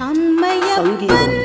Ammaiyappan